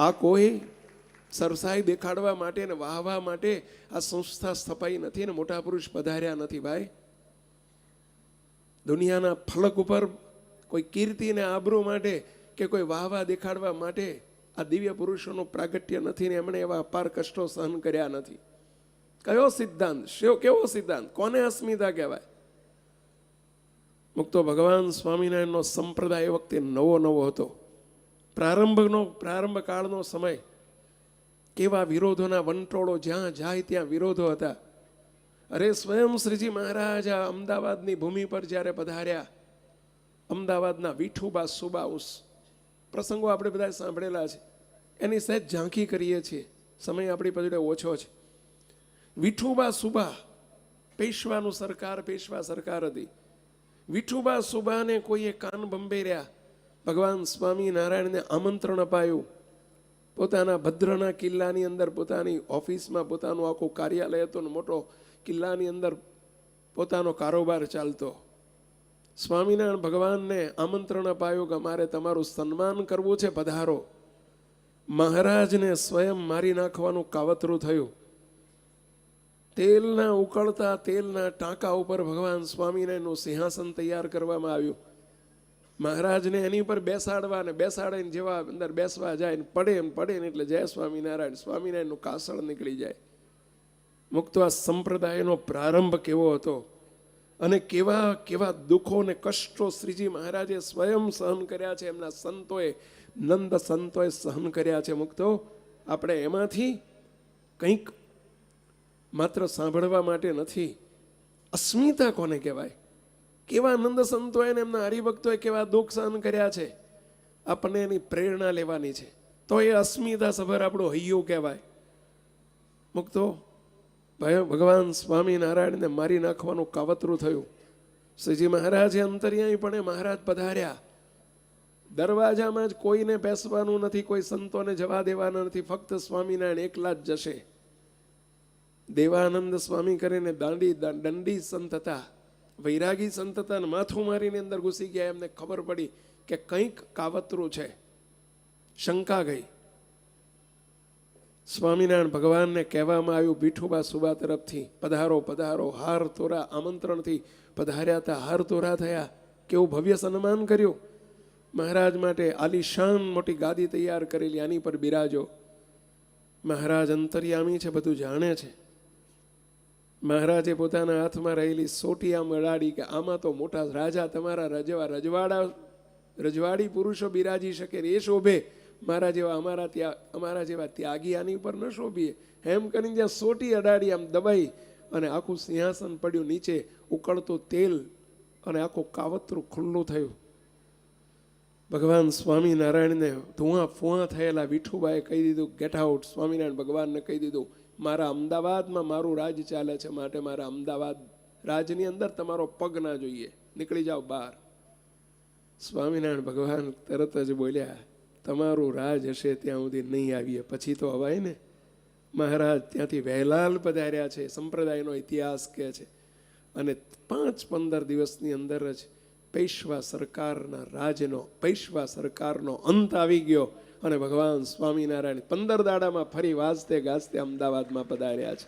આ કોઈ સરસાઈ દેખાડવા માટે ને વાહવા માટે આ સંસ્થા સ્થપાઈ નથી ને મોટા પુરુષ પધાર્યા નથી ભાઈ. દુનિયાના ફલક ઉપર કોઈ કીર્તિ ને આબરૂ માટે કે કોઈ વાહવા દેખાડવા માટે આ દિવ્ય પુરુષોનું પ્રાગટ્ય નથી ને એમણે એવા અપાર કષ્ટો સહન કર્યા નથી. કયો સિદ્ધાંત? શેવ કેવો સિદ્ધાંત? કોને અસ્મિતા કહેવાય? મુક્તો ભગવાન સ્વામિનારાયણનો સંપ્રદાય વખતે નવો નવો હતો. પ્રારંભનો પ્રારંભ કાળનો સમય. કેવા વિરોધોના વંટોળો જ્યાં જાય ત્યાં વિરોધો હતા. અરે સ્વયં શ્રીજી મહારાજ અમદાવાદની ભૂમિ પર જ્યારે પધાર્યા, અમદાવાદના વિઠુબા સુબાઉસ, પ્રસંગો આપણે બધા સાંભળેલા છે. એની સહેજ ઝાંખી કરીએ છીએ. સમય આપણી પાસે ઓછો છે. વિઠુબા સુબા, પેશવાનું સરકાર, પેશવા સરકાર હતી. વિઠુબા સુબાને કોઈએ કાન બંબેર્યા ભગવાન સ્વામિનારાયણને આમંત્રણ અપાયું. પોતાના ભદ્રના કિલ્લાની અંદર પોતાની ઓફિસમાં પોતાનું આખું કાર્યાલય હતું ને મોટો કિલ્લાની અંદર પોતાનો કારોબાર ચાલતો. સ્વામિનારાયણ ભગવાનને આમંત્રણ અપાયું કે મારે તમારું સન્માન કરવું છે, પધારો. મહારાજને સ્વયં મારી નાખવાનું કાવતરું થયું. તેલના ઉકળતા, તેલના ટાંકા ઉપર ભગવાન સ્વામિનારાયણનું સિંહાસન તૈયાર કરવામાં આવ્યું. મહારાજને એની ઉપર બેસાડવા ને બેસાડીને જેવા અંદર બેસવા જાય ને પડે ને પડે ને એટલે જય સ્વામિનારાયણ, સ્વામિનારાયણનું કાસળ નીકળી જાય. મુક્ત આ સંપ્રદાયનો પ્રારંભ કેવો હતો? અને કેવા કેવા દુઃખો ને કષ્ટો શ્રીજી મહારાજે સ્વયં સહન કર્યા છે? એમના સંતોએ, નંદ સંતોએ સહન કર્યા છે મુક્તો? આપણે એમાંથી કંઈક માત્ર સાંભળવા માટે નથી. અસ્મિતા કોને કહેવાય? કેવા આનંદ સંતોએ ને એમના હરિભક્તોએ કેવા દુઃખ સહન કર્યા છે, આપણને એની પ્રેરણા લેવાની છે. તો એ અસ્મિતા સભર આપણો હૈયું કહેવાય. મુક્તો ભગવાન સ્વામિનારાયણને મારી નાખવાનું કાવતરું થયું. શ્રીજી મહારાજે અંતર્યાયીપણે મહારાજ પધાર્યા. દરવાજામાં જ કોઈને બેસવાનું નથી, કોઈ સંતોને જવા દેવાના નથી, ફક્ત સ્વામિનારાયણ એકલા જ જશે. દેવાનંદ સ્વામી કરીને દાંડી, દંડી સંત હતા. વૈરાગી સંત માથું મારીને અંદર ઘૂસી ગયા, એમને ખબર પડી કે કંઈક કાવતરું છે. શંકા ગઈ. સ્વામિનારાયણ ભગવાનને કહેવામાં આવ્યું પીઠુબા સુબા તરફથી પધારો પધારો, હાર તોરા આમંત્રણથી પધાર્યા હતા હાર તોરા થયા. કેવું ભવ્ય સન્માન કર્યું. મહારાજ માટે આલિશાન મોટી ગાદી તૈયાર કરેલી, આની પર બિરાજો. મહારાજ અંતર્યામી છે, બધું જાણે છે. મહારાજે પોતાના હાથમાં રહેલી સોટી આમ અડાડી કે આમાં તો મોટા રાજા તમારા રજવા, રજવાડા, રજવાડી પુરુષો બિરાજી શકે એ શોભે. મારા જેવા અમારા ત્યાં, અમારા જેવા ત્યાગી આની ઉપર ન શોભીએ. એમ કરીને જ્યાં સોટી અડાડી આમ દબાઈ અને આખું સિંહાસન પડ્યું નીચે, ઉકળતું તેલ અને આખું કાવતરું ખુલ્લું થયું. ભગવાન સ્વામિનારાયણને ધુઆ ફુઆ થયેલા વિઠુબાએ કહી દીધું ગેટ આઉટ સ્વામિનારાયણ ભગવાનને કહી દીધું મારા અમદાવાદમાં મારું રાજ ચાલે છે માટે મારા અમદાવાદ રાજની અંદર તમારો પગ ના જોઈએ. નીકળી જાઓ બહાર. સ્વામિનારાયણ ભગવાન તરત જ બોલ્યા, તમારું રાજ હશે ત્યાં સુધી નહીં આવીએ. પછી તો અવાય ને. મહારાજ ત્યાંથી વહેલાલ પધાર્યા છે, સંપ્રદાયનો ઇતિહાસ કહે છે. અને પાંચ પંદર દિવસની અંદર જ પૈશવા સરકારના રાજનો, પૈશવા સરકારનો અંત આવી ગયો અને ભગવાન સ્વામિનારાયણ પંદર દાડામાં ફરી વાજતે ગાજતે અમદાવાદમાં પધાર્યા છે.